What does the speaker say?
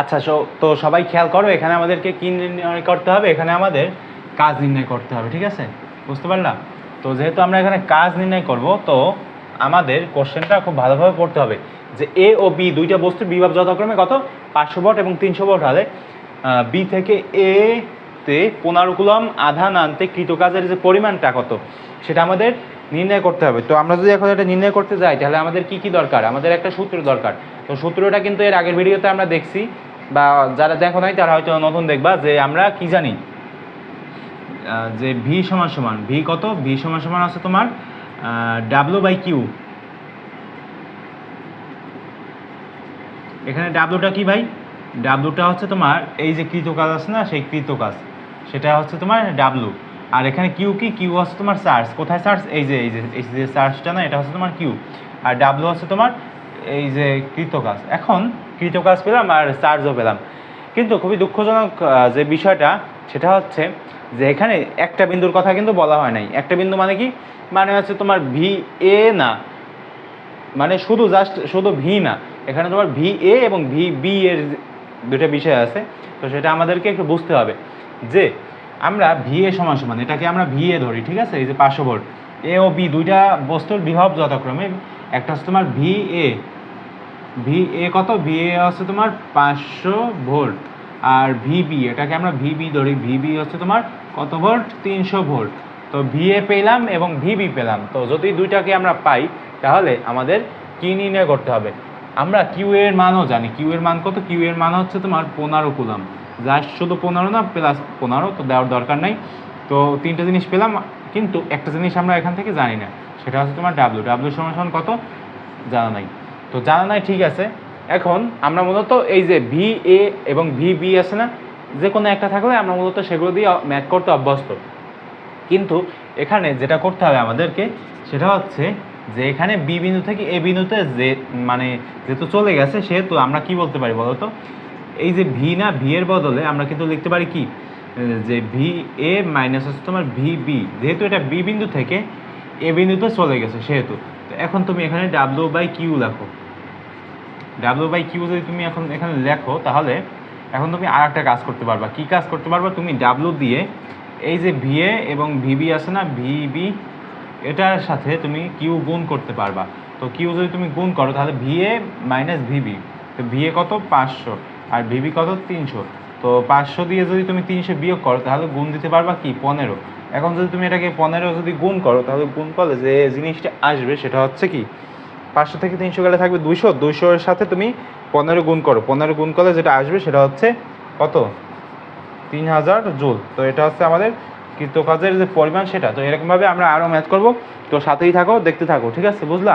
আচ্ছা তো সবাই খেয়াল করো, এখানে আমাদেরকে কি নির্ণয় করতে হবে? এখানে আমাদের কাজ নির্ণয় করতে হবে, ঠিক আছে? বুঝতে পারলাম? তো যেহেতু আমরা এখানে কাজ নির্ণয় করব, তো আমাদের কোশ্চেনটা খুব ভালোভাবে পড়তে হবে যে এ ও বি দুইটা বস্তুর বিভব যথাক্রমে কত? পাঁচশো ভোল্ট এবং তিনশো ভোল্ট হলে বি থেকে এ তে পনেরো আধান আনতে কৃতকাজের যে পরিমাণটা কত? সেটা আমাদের নির্ণয় করতে হবে। তো আমরা যদি এখন এটা নির্ণয় করতে যাই, তাহলে আমাদের কি কি দরকার? আমাদের একটা সূত্র দরকার। তো সূত্রটা কিন্তু এর আগের ভিডিওতে আমরা দেখছি, বা যারা দেখো নাই, তারা হয়তো নতুন দেখবা যে আমরা কি জানি? যে ভি সমান সমান ভি কত? ভি সমান সমান আছে তোমার ডাব্লু বাই কিউ এখানে ডাব্লুটা কি ভাই? ডাব্লুটা হচ্ছে তোমার, এই যে কৃত কাজ আছে না, সেই কৃত কাজ। সেটা হচ্ছে তোমার ডাব্লু আর এখানে কিউ কি? কিউ হচ্ছে তোমার চার্জ কোথায় চার্জ এই যে এই যে এই যে চার্জটা না, এটা হচ্ছে তোমার কিউ আর ডাব্লু হচ্ছে তোমার, এই যে, কৃতকাজ। এখন কৃতকাজ পেলাম আর চার্জও পেলাম। কিন্তু খুবই দুঃখজনক যে বিষয়টা, সেটা হচ্ছে যে এখানে একটা বিন্দুর কথা কিন্তু বলা হয় নাই। একটা বিন্দু মানে কি? মানে হচ্ছে তোমার ভি এ না। মানে শুধু জাস্ট শুধু ভি না। এখানে তোমার ভি এ এবং ভি বি এর দুটো বিষয় আছে। তো সেটা আমাদেরকে একটু বুঝতে হবে যে আমরা ভি এ সমান সমান, এটাকে আমরা ভি এ ধরি, ঠিক আছে? এই যে পাঁচশো এ ও বি দুইটা বস্তুর বিভব যথাক্রমে, একটা হচ্ছে তোমার ভি এ ভি এ কত? ভি এ হচ্ছে তোমার পাঁচশো ভোল্ট, আর ভি ভিবি এটাকে আমরা ভিবি ধরি ভিবি হচ্ছে তোমার কত ভোল্ট? তিনশো ভোল্ট। তো ভিএ পেলাম এবং ভিবি পেলাম, তো যদি দুইটাকে আমরা পাই, তাহলে আমাদের কি নির্ণয় করতে হবে? আমরা কিউ এর মানও জানি, কিউ এর মান কত? কিউ এর মান হচ্ছে তোমার পনেরো কুলাম জাস্ট শুধু পনেরো না প্লাস পনেরো, তো দেওয়ার দরকার নাই। তো তিনটা জিনিস পেলাম, কিন্তু একটা জিনিস আমরা এখান থেকে জানি না, সেটা হচ্ছে তোমার ডাব্লু ডাব্লু সমান কত? জানা নাই। তো জানা নাই, ঠিক আছে। এখন আমরা মূলত এই যে ভি এ এবং ভি বি আছে না, যে কোনো একটা থাকলে আমরা মূলত সেগুলো দিয়ে ম্যাথ করতে অভ্যস্ত। কিন্তু এখানে যেটা করতে হবে আমাদেরকে, সেটা হচ্ছে যে এখানে বি বিন্দু থেকে এ বিন্দুতে যে মানে যেহেতু চলে গেছে, সেহেতু আমরা কি বলতে পারি বলো তো এই যে ভি না ভি এর বদলে আমরা কিন্তু লিখতে পারি কি? যে ভি এ মাইনাস হচ্ছে তোমার ভি বি যেহেতু এটা বি বিন্দু থেকে এ বিন্দুতে চলে গেছে সেহেতু। তো এখন তুমি এখানে ডাব্লিউ বাই কিউ লেখো। ডাব্লিউ বাই কিউ যদি তুমি এখন এখানে লেখো, তাহলে এখন তুমি আর একটা কাজ করতে পারবা। কি কাজ করতে পারবা? তুমি ডাব্লিউ দিয়ে এই যে ভিএ এবং ভিবি আছে না ভিবি এটার সাথে তুমি কিউ গুণ করতে পারবা। তো কিউ যদি তুমি গুণ করো, তাহলে V A minus V B তো ভিএ কত? পাঁচশো। আর ভিবি কত? তিনশো। তো পাঁচশো দিয়ে যদি তুমি তিনশো বিয়োগ করো, তাহলে গুণ দিতে পারবা কি? পনেরো। এখন যদি তুমি এটাকে পনেরো যদি গুণ করো, তাহলে গুণ করলে যে জিনিসটা আসবে সেটা হচ্ছে কি? পাঁচশো থেকে তিনশো গেলে থাকবে দুইশো। দুইশোর সাথে তুমি পনেরো গুণ করো। পনেরো গুণ করলে যেটা আসবে সেটা হচ্ছে কত? তিন হাজার জুল। তো এটা হচ্ছে আমাদের কৃতকাজের যে পরিমাণ সেটা। তো এরকমভাবে আমরা আরও ম্যাচ করব। তো সাথেই থাকো, দেখতে থাকো, ঠিক আছে? বুঝলা?